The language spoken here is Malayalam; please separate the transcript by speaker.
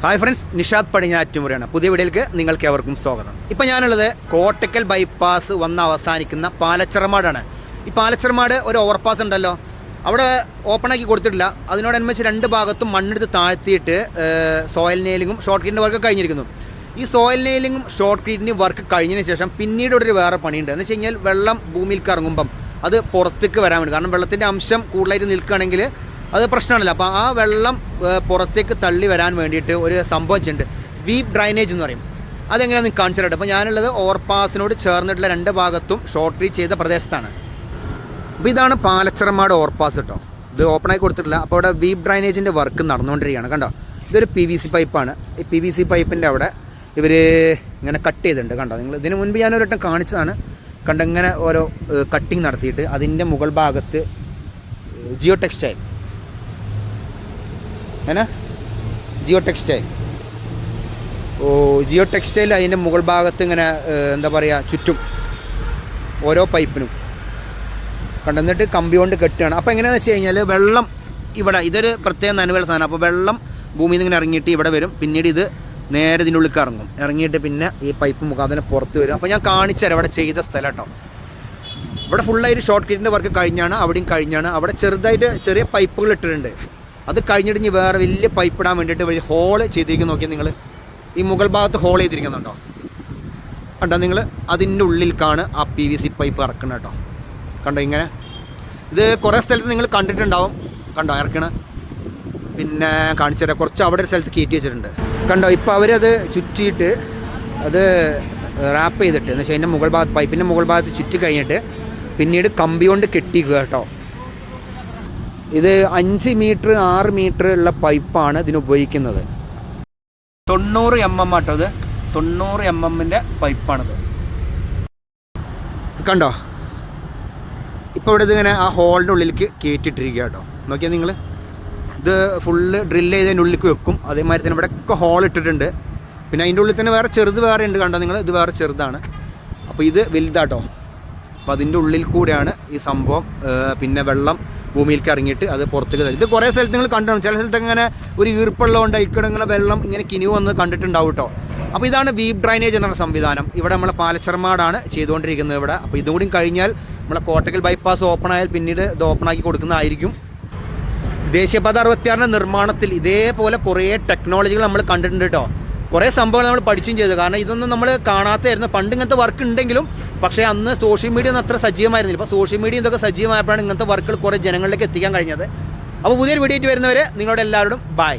Speaker 1: ഹായ് ഫ്രണ്ട്സ് നിഷാദ് പടിഞ്ഞാറ്റുമുറയാണ് പുതിയ വീഡിയോയിലേക്ക് നിങ്ങൾക്ക് എവർക്കും സ്വാഗതം. ഇപ്പം ഞാനുള്ളത് കോട്ടക്കൽ ബൈപ്പാസ് വന്ന് അവസാനിക്കുന്ന പാലച്ചിറമാടാണ്. ഈ പാലച്ചിറമാട് ഒരു ഓവർപാസ് ഉണ്ടല്ലോ. അവിടെ ഓപ്പണാക്കി കൊടുത്തിട്ടില്ല. അതിനോടനുബന്ധിച്ച് രണ്ട് ഭാഗത്തും മണ്ണെടുത്ത് താഴ്ത്തിയിട്ട് സോയിൽ നെയിലിങ്ങും ഷോർട്ട് ക്രീറ്റിന്റെ വർക്ക് കഴിഞ്ഞിരിക്കുന്നു. ഈ സോയിൽ നെയിലിങ്ങും ഷോർട്ട് ക്രീറ്റിന്റെ വർക്ക് കഴിഞ്ഞതിന് ശേഷം പിന്നീട് ഒരു വേറെ പണിയുണ്ട്. എന്ന് വെച്ച് കഴിഞ്ഞാൽ വെള്ളം ഭൂമിയിൽ കറങ്ങുമ്പം അത് പുറത്തേക്ക് വരാൻ വേണ്ടി. കാരണം വെള്ളത്തിന്റെ അംശം കൂടുതലായിട്ട് നിൽക്കുകയാണെങ്കിൽ അത് പ്രശ്നമാണല്ലോ അപ്പോൾ ആ വെള്ളം പുറത്തേക്ക് തള്ളി വരാൻ വേണ്ടിയിട്ട് ഒരു സംഭവം ചെയ്യുന്നുണ്ട് വീപ്പ് ഡ്രൈനേജ് എന്ന് പറയും. അതെങ്ങനെയാണ് കാണിച്ചു തരട്ടെ. അപ്പോൾ ഞാനുള്ളത് ഓവർപാസിനോട് ചേർന്നിട്ടുള്ള രണ്ട് ഭാഗത്തും ഷോർട്ട് റീച്ച് ചെയ്ത പ്രദേശത്താണ്. അപ്പോൾ ഇതാണ് പാലച്ചിറമാട് ഓവർപാസ് കേട്ടോ ഇത് ഓപ്പണായി കൊടുത്തിട്ടില്ല. അപ്പോൾ അവിടെ വീപ്പ് ഡ്രൈനേജിന്റെ വർക്ക് നടന്നുകൊണ്ടിരിക്കുകയാണ്. കണ്ടോ? ഇതൊരു പി വി സി പൈപ്പാണ് ഈ പി വി സി പൈപ്പിന്റെ അവിടെ ഇവർ ഇങ്ങനെ കട്ട് ചെയ്തിട്ടുണ്ട്. കണ്ടോ? നിങ്ങൾ ഇതിന് മുൻപ് ഞാൻ ഒരു വട്ടം കാണിച്ചതാണ്. കണ്ടോ? ഇങ്ങനെ ഓരോ കട്ടിങ് നടത്തിയിട്ട് അതിന്റെ മുകൾ ഭാഗത്ത് ജിയോ ടെക്സ്റ്റൈൽ ഏനാ? Geotextile. ഓ ജിയോ ടെക്സ്റ്റൈൽ അതിന്റെ മുകൾ ഭാഗത്ത് ഇങ്ങനെ എന്താ പറയുക ചുറ്റും ഓരോ പൈപ്പിനും. കണ്ടെന്നിട്ട് കമ്പി കൊണ്ട് കെട്ടുകയാണ്. അപ്പോൾ എങ്ങനെയാണെന്ന് വെച്ച് കഴിഞ്ഞാൽ വെള്ളം ഇവിടെ ഇതൊരു പ്രത്യേക നനവുള്ള സാധനം അപ്പോൾ വെള്ളം ഭൂമിയിൽ നിന്ന് ഇങ്ങനെ ഇറങ്ങിയിട്ട് ഇവിടെ വരും. പിന്നീട് ഇത് നേരെ ഇതിന്റെ ഉള്ളിൽ ഇറങ്ങും ഇറങ്ങിയിട്ട് പിന്നെ ഈ പൈപ്പ് മുഖാന്തരം പുറത്ത് വരും. അപ്പോൾ ഞാൻ കാണിച്ചുതരാം ഇവിടെ ചെയ്ത സ്ഥലം കേട്ടോ. ഇവിടെ ഫുള്ളായിട്ട് ഷോർട്ട് കിറ്റിന്റെ വർക്ക് കഴിഞ്ഞാണ് അവിടെയും കഴിഞ്ഞാണ്. അവിടെ ചെറുതായിട്ട് ചെറിയ പൈപ്പുകൾ ഇട്ടിട്ടുണ്ട്. അത് കഴിഞ്ഞിട്ട് ഇനി വേറെ വലിയ പൈപ്പ് ഇടാൻ വേണ്ടിയിട്ട് വലിയ ഹോൾ ചെയ്തിരിക്കുന്ന. നോക്കിയാൽ നിങ്ങൾ ഈ മുകൾ ഭാഗത്ത് ഹോൾ ചെയ്തിരിക്കുന്നുണ്ടോ? കണ്ടോ നിങ്ങൾ അതിന്റെ ഉള്ളിലേക്കാണ് ആ പി വി സി പൈപ്പ് ഇറക്കുന്നത് കേട്ടോ. കണ്ടോ ഇങ്ങനെ? ഇത് കുറേ സ്ഥലത്ത് നിങ്ങൾ കണ്ടിട്ടുണ്ടാവും. കണ്ടോ ഇറക്കണ? പിന്നെ കാണിച്ചു തരാം. കുറച്ച് അവിടെ ഒരു സ്ഥലത്ത് കയറ്റി വെച്ചിട്ടുണ്ട്. കണ്ടോ ഇപ്പോൾ അവരത് ചുറ്റിയിട്ട് അത് റാപ്പ് ചെയ്തിട്ട് എന്ന് വെച്ചാൽ അതിന്റെ മുകൾ ഭാഗത്ത് പൈപ്പിന്റെ മുകൾ ഭാഗത്ത് ചുറ്റി കഴിഞ്ഞിട്ട് പിന്നീട് കമ്പി കൊണ്ട് കെട്ടിക്കുക കേട്ടോ. ഇത് അഞ്ച് മീറ്റർ ആറ് മീറ്റർ ഉള്ള പൈപ്പാണ് ഇതിന് ഉപയോഗിക്കുന്നത്. തൊണ്ണൂറ് എം എം ആട്ടോ ഇത്. തൊണ്ണൂറ് എം എമ്മിന്റെ പൈപ്പാണിത്. കണ്ടോ? ഇപ്പോൾ ഇവിടെ ഇതിങ്ങനെ ആ ഹോളിന്റെ ഉള്ളിലേക്ക് കയറ്റിട്ടിരിക്കുക കേട്ടോ. നോക്കിയാൽ നിങ്ങൾ ഇത് ഫുള്ള് ഡ്രില്ല് ചെയ്തതിന്റെ ഉള്ളിലേക്ക് വെക്കും. അതേമാതിരി തന്നെ ഇവിടെ ഒക്കെ ഹോൾ ഇട്ടിട്ടുണ്ട്. പിന്നെ അതിന്റെ ഉള്ളിൽ തന്നെ വേറെ ചെറുത് വേറെ ഉണ്ട് കണ്ടോ നിങ്ങൾ ഇത് വേറെ ചെറുതാണ്. അപ്പോൾ ഇത് വലുതാട്ടോ. അപ്പോൾ അതിന്റെ ഉള്ളിൽ കൂടെയാണ് ഈ സംഭവം. പിന്നെ വെള്ളം ഭൂമിയിലേക്ക് ഇറങ്ങിയിട്ട് അത് പുറത്തേക്ക് തരും. ഇത് കുറേ സ്ഥലത്ത് നിങ്ങൾ കണ്ടാണ് ചില സ്ഥലത്ത് ഇങ്ങനെ ഒരു ഈർപ്പുള്ളതുകൊണ്ട് അതിൽക്കൂടെ ഇങ്ങനെ വെള്ളം ഇങ്ങനെ കിനിവ് വന്ന് കണ്ടിട്ടുണ്ടാവും കേട്ടോ അപ്പോൾ ഇതാണ് വീപ് ഡ്രൈനേജ് എന്ന സംവിധാനം. ഇവിടെ നമ്മളെ പാലച്ചർമാടാണ് ചെയ്തുകൊണ്ടിരിക്കുന്നത് ഇവിടെ. അപ്പോൾ ഇതും കൂടി കഴിഞ്ഞാൽ നമ്മളെ കോട്ടക്കൽ ബൈപ്പാസ് ഓപ്പൺ ആയാൽ പിന്നീട് ഇത് ഓപ്പൺ ആക്കി കൊടുക്കുന്നതായിരിക്കും. ദേശീയപാത അറുപത്തിയാറിന്റെ നിർമ്മാണത്തിൽ ഇതേപോലെ കുറേ ടെക്നോളജികൾ നമ്മൾ കണ്ടിട്ടുണ്ട് കേട്ടോ കുറേ സംഭവങ്ങൾ നമ്മൾ പഠിച്ചും ചെയ്തു. കാരണം ഇതൊന്നും നമ്മൾ കാണാത്തായിരുന്നു പണ്ട് ഇങ്ങനത്തെ വർക്ക് ഉണ്ടെങ്കിലും പക്ഷേ അന്ന് സോഷ്യൽ മീഡിയ ഒന്നും അത്ര സജീവമായിരുന്നില്ല. ഇപ്പോൾ സോഷ്യൽ മീഡിയ ഇതൊക്കെ സജീവമായപ്പോഴാണ് ഇങ്ങനത്തെ വർക്കുകൾ കുറേ ജനങ്ങളിലേക്ക് എത്തിക്കാൻ കഴിഞ്ഞത്. അപ്പോൾ പുതിയൊരു വീഡിയോ വരുന്നവരെ നിങ്ങളുടെ എല്ലാവരോടും ബൈ